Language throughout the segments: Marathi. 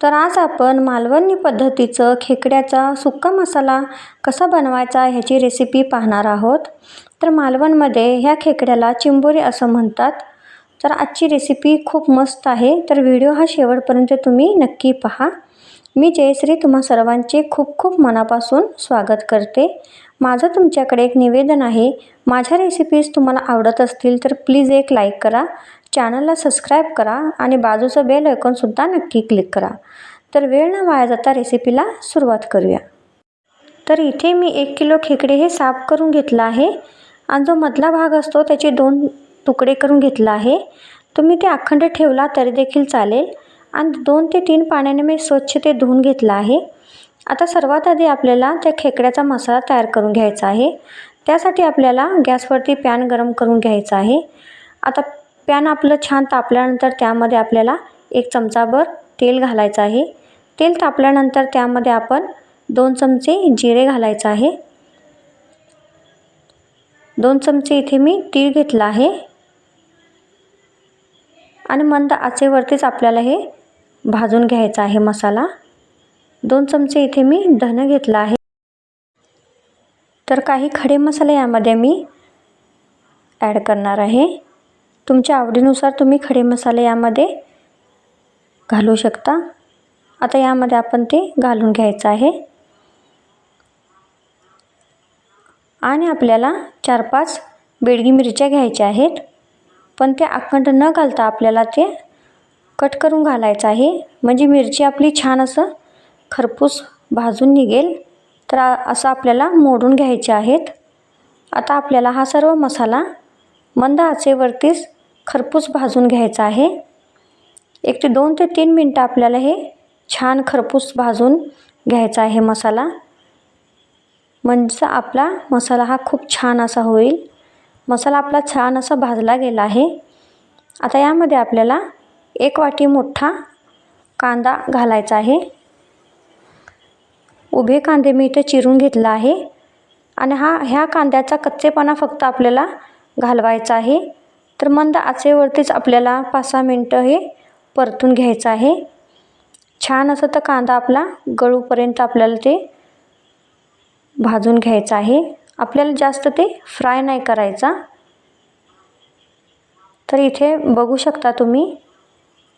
तर आज आपण मालवणी पद्धतीचं खेकड्याचा सुक्का मसाला कसा बनवायचा ह्याची रेसिपी पाहणार आहोत. तर मालवणमध्ये ह्या खेकड्याला चिंबोरी असं म्हणतात. तर आजची रेसिपी खूप मस्त आहे. तर व्हिडिओ हा शेवटपर्यंत तुम्ही नक्की पहा. मी जयश्री तुम्हा सर्वांचे खूप खूप मनापासून स्वागत करते. माझं तुमच्याकडे एक निवेदन आहे. माझ्या रेसिपीज तुम्हाला आवडत असतील तर प्लीज एक लाईक करा. चॅनलला सबस्क्राईब करा आणि बाजूचं बेल आयकॉनसुद्धा नक्की क्लिक करा. तर वेळ न वाया जाता रेसिपीला सुरुवात करूया. तर इथे मी एक किलो खेकडे हे साफ करून घेतलं आहे आणि जो मधला भाग असतो त्याचे दोन तुकडे करून घेतला आहे. तुम्ही ते अखंड ठेवला तरी देखील चालेल आणि दोन ते तीन पाण्याने मी स्वच्छ ते धुवून घेतलं आहे. आता सर्वात आधी आपल्याला त्या खेकड्याचा मसाला तयार करून घ्यायचा आहे. त्यासाठी आपल्याला गॅसवरती पॅन गरम करून घ्यायचा आहे. आता पॅन आपलं छान तापल्यानंतर त्यामध्ये आपल्याला एक चमचाभर तेल घालायचं आहे. तेल तापल्यानंतर त्यामध्ये आपण दोन चमचे जिरे घालायचं आहे. दोन चमचे इथे मी तीळ घेतला आहे. आणि मंद आचेवरतीच आपल्याला हे भाजून घ्यायचा आहे मसाला. दोन चमचे इथे मी धनं घेतला आहे. तर काही खडे मसाले यामध्ये मी ॲड करणार आहे. तुमच्या आवडीनुसार तुम्ही खडे मसाले यामध्ये घालू शकता. आता यामध्ये आपण ते घालून घ्यायचं आहे. आणि आपल्याला चार पाच बेडगी मिरच्या घ्यायच्या आहेत. पण ते अखंड न घालता आपल्याला ते कट करून घालायचं आहे. म्हणजे मिरची आपली छान असं खरपूस भाजून निघेल. तर असं आपल्याला मोडून घ्यायचे आहेत. आता आपल्याला हा सर्व मसाला मंद आचेवरतीच खरपूस भाजून घ्यायचा आहे. एक ते दोन ते तीन मिनटं आपल्याला हे छान खरपूस भाजून घ्यायचा आहे मसाला. म्हणजे आपला मसाला हा खूप छान असा होईल. मसाला आपला छान असा भाजला गेला आहे. आता यामध्ये आपल्याला एक वाटी मोठा कांदा घालायचा आहे. उभे कांदे मी इथे चिरून घेतला आहे. आणि हा ह्या कांद्याचा कच्चेपणा फक्त आपल्याला घालवायचा आहे. तर मंद आचेवरतीच आपल्याला पाच सहा मिनटं हे परतून घ्यायचं आहे. छान असं तर कांदा आपला गळूपर्यंत आपल्याला ते भाजून घ्यायचं आहे. आपल्याला जास्त ते फ्राय नाही करायचा. तर इथे बघू शकता तुम्ही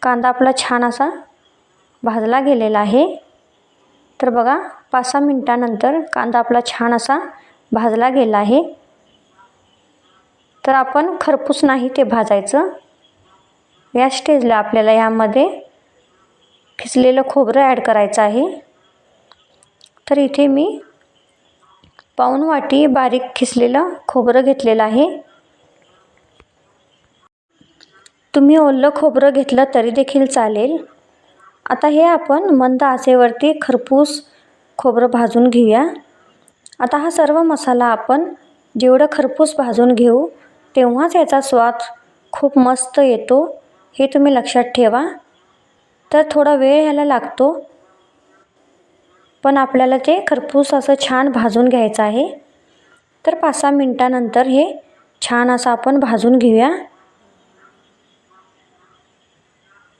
कांदा आपला छान असा भाजला गेलेला आहे. तर बघा पाच सहा मिनटानंतर कांदा आपला छान असा भाजला गेला आहे. तर आपण खरपूस नाही ते भाजायचं. या स्टेजला आपल्याला यामध्ये खिचलेलं खोबरं ॲड करायचं आहे. तर इथे मी पाऊन वाटी बारीक खिसलेलं खोबरं घेतलेलं आहे. तुम्ही ओलं खोबरं घेतलं तरी देखील चालेल. आता हे आपण मंद आचेवरती खरपूस खोबरं भाजून घेऊया. आता हा सर्व मसाला आपण जेवढं खरपूस भाजून घेऊ तेव्हाच याचा स्वाद खूप मस्त येतो हे तुम्ही लक्षात ठेवा. तर थोडा वेळ ह्याला लागतो. पण आपल्याला ते खरपूस असं छान भाजून घ्यायचं आहे तर पाच सहा मिनटानंतर हे छान असं आपण भाजून घेऊया.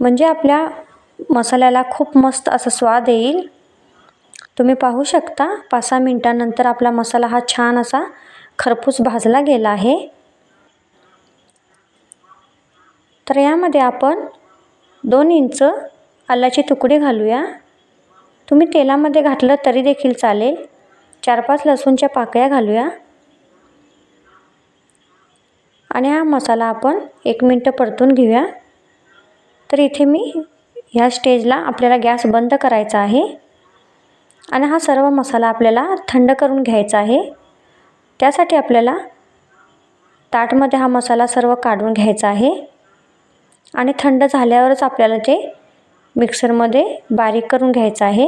म्हणजे आपल्या मसाल्याला खूप मस्त असा स्वाद येईल. तुम्ही पाहू शकता पाच सहा मिनटानंतर आपला मसाला हा छान असा खरपूस भाजला गेला आहे. तर यामध्ये आपण दोन इंच आल्याचे तुकडे घालूया. तुम्ही तेलामध्ये घातलं तरी देखील चालेल. चार पाच लसूणच्या पाकळ्या घालूया. आणि हा मसाला आपण एक मिनटं परतून घेऊया. तर इथे मी ह्या स्टेजला आपल्याला गॅस बंद करायचा आहे. आणि हा सर्व मसाला आपल्याला थंड करून घ्यायचा आहे. त्यासाठी आपल्याला ताटमध्ये हा मसाला सर्व काढून घ्यायचा आहे. आणि थंड झाल्यावरच आपल्याला ते मिक्सरमध्ये बारीक करून घ्यायचं आहे.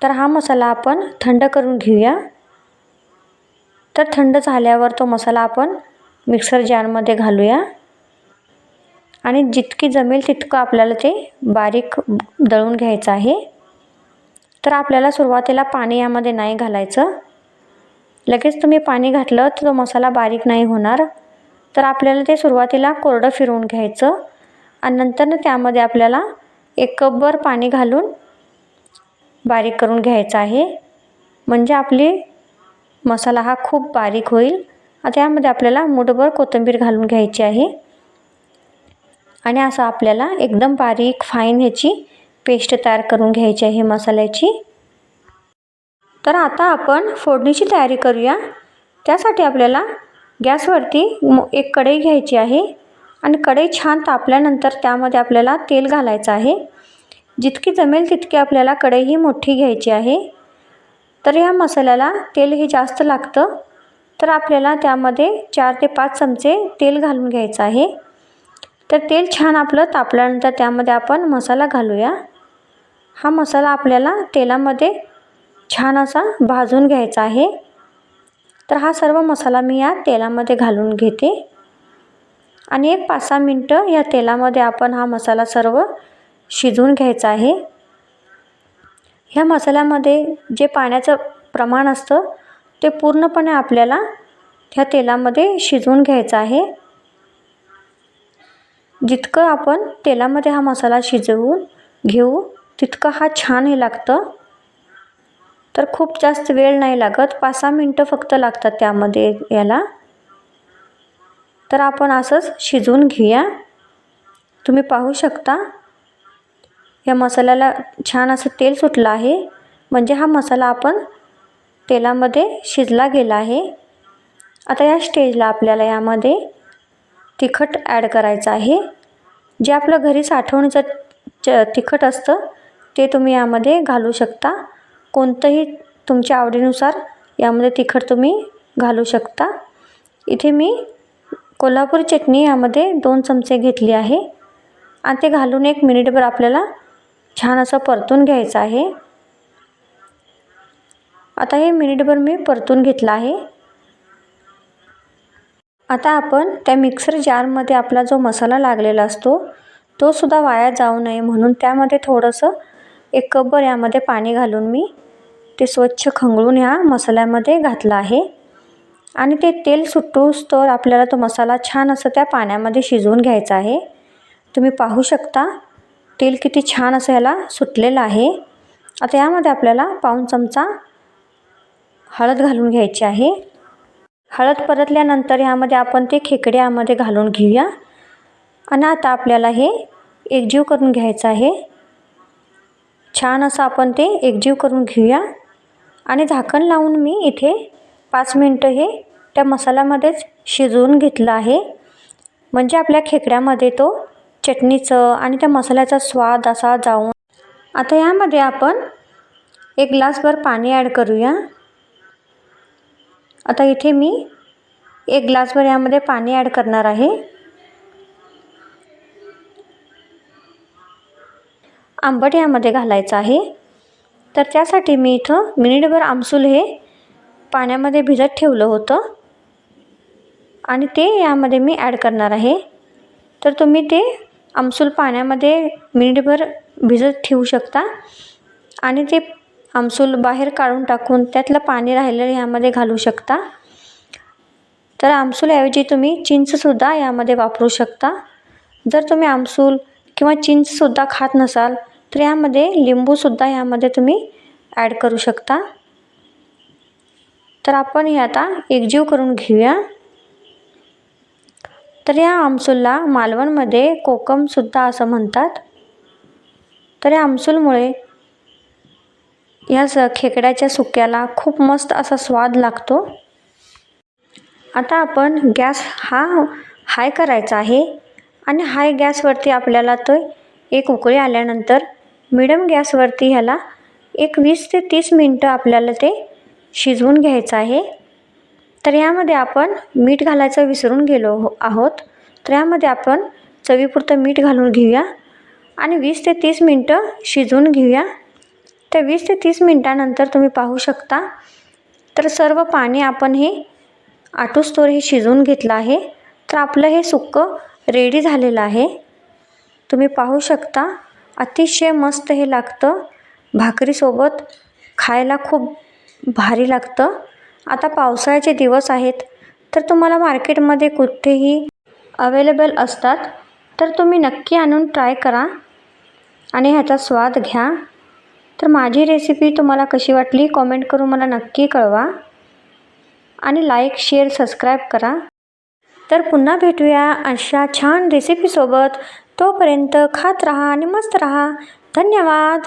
तर हा मसाला आपण थंड करून घेऊया. तर थंड झाल्यावर तो मसाला आपण मिक्सर जारमध्ये घालूया. आणि जितकी जमेल तितकं आपल्याला ते बारीक दळून घ्यायचं आहे. तर आपल्याला सुरुवातीला पाणी यामध्ये नाही घालायचं. लगेच तुम्ही पाणी घातलं तर तो मसाला बारीक नाही होणार. तर आपल्याला ते सुरुवातीला कोरडं फिरवून घ्यायचं आणि नंतर त्यामध्ये आपल्याला एक कपभर पाणी घालून बारीक करून घ्यायचं आहे. म्हणजे आपली मसाला हा खूप बारीक होईल. आता यामध्ये आपल्याला मुठभर कोथिंबीर घालून घ्यायची आहे. आणि असं आपल्याला एकदम बारीक फाईन ह्याची पेस्ट तयार करून घ्यायची आहे मसाल्याची. तर आता आपण फोडणीची तयारी करूया. त्यासाठी आपल्याला गॅसवरती एक कढई घ्यायची आहे आणि कढई छान तापल्यानंतर त्यामध्ये आपल्याला तेल घालायचं आहे. जितकी जमेल तितकी आपल्याला कढई ही मोठी घ्यायची आहे. तर ह्या मसाल्याला तेल हे जास्त लागतं तर आपल्याला त्यामध्ये चार ते पाच चमचे तेल घालून घ्यायचं आहे. तर तेल छान आपलं तापल्यानंतर त्यामध्ये आपण मसाला घालूया. हा मसाला आपल्याला तेलामध्ये छान असा भाजून घ्यायचा आहे. तर हा सर्व मसाला मी या तेलामध्ये घालून घेते. आणि एक पाच सहा मिनटं या तेलामध्ये आपण हा मसाला सर्व शिजवून घ्यायचा आहे. ह्या मसाल्यामध्ये जे पाण्याचं प्रमाण असतं ते पूर्णपणे आपल्याला ह्या तेलामध्ये शिजवून घ्यायचं आहे. जितकं आपण तेलामध्ये हा मसाला शिजवून घेऊ तितकं हा छान हे लागतं. तर खूप जास्त वेळ नाही लागत. पाच सहा मिनटं फक्त लागतात त्यामध्ये याला. तर आपण असंच शिजवून घेऊया. तुम्ही पाहू शकता. या मसाल्याला छान असं तेल सुटलं आहे. म्हणजे हा मसाला आपण तेलामध्ये शिजला गेला आहे. आता या स्टेजला आपल्याला यामध्ये तिखट ॲड करायचं आहे. जे आपलं घरी साठवणीचं च तिखट असतं ते तुम्ही यामध्ये घालू शकता. कोणतंही तुमच्या आवडीनुसार यामध्ये तिखट तुम्ही घालू शकता. इथे मी कोल्हापूर चटणी यामध्ये दोन चमचे घेतली आहे. आणि ते घालून एक मिनिटभर आपल्याला छान असं परतून घ्यायचं आहे. आता हे मिनिटभर मी परतून घेतलं आहे. आता आपण त्या मिक्सर जारमध्ये आपला जो मसाला लागलेला असतो तो सुद्धा वाया जाऊ नये म्हणून त्यामध्ये थोडंसं एक कपभर यामध्ये पाणी घालून मी ते स्वच्छ खंगळून ह्या मसाल्यामध्ये घातलं आहे. आणि ते तेल सुटूस तर आपल्याला तो मसाला छान असं त्या पाण्यामध्ये शिजवून घ्यायचा आहे. तुम्ही पाहू शकता तेल किती छान असं ह्याला सुटलेलं आहे. आता यामध्ये आपल्याला पाऊण चमचा हळद घालून घ्यायची आहे. हळद परतल्यानंतर ह्यामध्ये आपण ते खेकडे यामध्ये घालून घेऊया. आणि आता आपल्याला हे एकजीव करून घ्यायचं आहे. छान असं आपण ते एकजीव करून घेऊया. आणि झाकण लावून मी इथे पाच मिनटं हे त्या मसाल्यामध्येच शिजवून घेतलं आहे. म्हणजे आपल्या खेकड्यामध्ये तो चटणीचं आणि त्या मसाल्याचा स्वाद असा जाऊन आता यामध्ये आपण एक ग्लासभर पाणी ॲड करूया. आता इथे मी एक ग्लासभर यामध्ये पाणी ॲड करणार आहे. आंबट यामध्ये घालायचं आहे. तर त्यासाठी मी इथं मिनिटभर आमसूल हे पाण्यामध्ये भिजत ठेवलं होतं. आणि ते यामध्ये मी ॲड करणार आहे. तर तुम्ही ते आमसूल पाण्यामध्ये मिनिटभर भिजत ठेवू शकता. आणि ते आमसूल बाहेर काढून टाकून त्यातलं पाणी राहिलेलं ह्यामध्ये घालू शकता. तर आमसूलऐवजी तुम्ही चिंचसुद्धा यामध्ये वापरू शकता. जर तुम्ही आमसूल किंवा चिंचसुद्धा खात नसाल तर यामध्ये लिंबूसुद्धा यामध्ये तुम्ही ॲड करू शकता. तर आपण हे आता एकजीव करून घेऊया. तर या आमसूलला मालवणमध्ये कोकमसुद्धा असं म्हणतात. तर या आमसूलमुळे या स खेकड्याच्या सुक्याला खूप मस्त असा स्वाद लागतो. आता आपण गॅस हा हाय करायचा आहे. आणि हाय गॅसवरती आपल्याला तो एक उकळी आल्यानंतर मिडम गॅसवरती ह्याला एक वीस ते तीस मिनटं आपल्याला ते शिजवून घ्यायचं आहे. तर यामध्ये आपण मीठ घालायचं विसरून गेलो हो आहोत. तर यामध्ये आपण चवीपुरतं मीठ घालून घेऊया आणि वीस ते तीस मिनटं शिजवून घेऊया. तर वीस ते तीस मिनटानंतर तुम्ही पाहू शकता. तर सर्व पाणी आपण हे आटूस्तोर हे शिजवून घेतलं आहे. तर आपलं हे सुक्कं रेडी झालेलं आहे. तुम्ही पाहू शकता. अतिशय मस्त हे लागतं. भाकरीसोबत खायला खूप भारी लागतं. आता पावसाळ्याचे दिवस आहेत तर तुम्हाला मार्केटमध्ये कुठेही अवेलेबल असतात तर तुम्ही नक्की आणून ट्राय करा आणि ह्याचा स्वाद घ्या. तर माझी रेसिपी तुम्हाला कशी वाटली कॉमेंट करून मला नक्की कळवा आणि लाईक शेअर सबस्क्राईब करा. तर पुन्हा भेटूया अशा छान रेसिपीसोबत तोपर्यंत खात राहा आणि मस्त राहा. धन्यवाद.